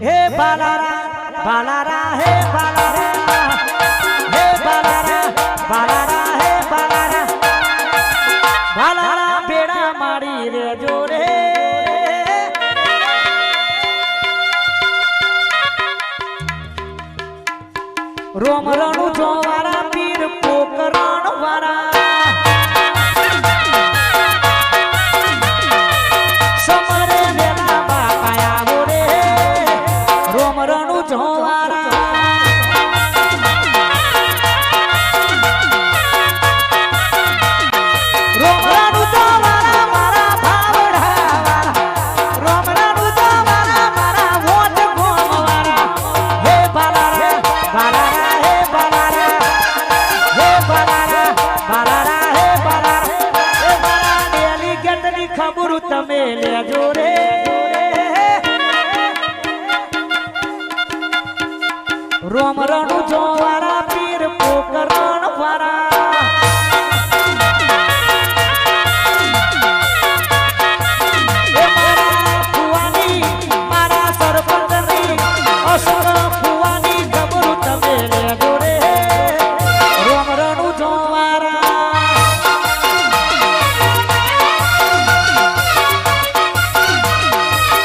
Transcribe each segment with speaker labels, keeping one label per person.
Speaker 1: બાલારા બાલારા હે બાલારા હે બાલારા બાલારા હે બાલારા બાલારા બેડા મારી રે જોરે રોમ રણુ જોવારા રણુ જોવારા. રોમરાનું તો મારા મારા રોમ રણું જોવારા પીર પોકરણ વારા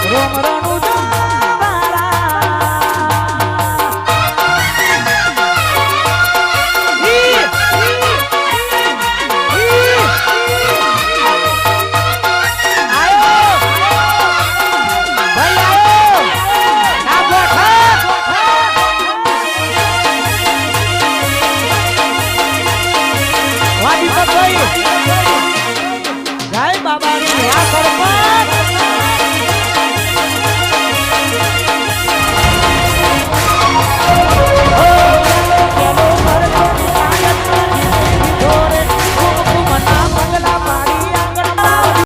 Speaker 1: Roma, Roma. આ દીકત ભાઈ જય બાબાની. આ સરપંચ.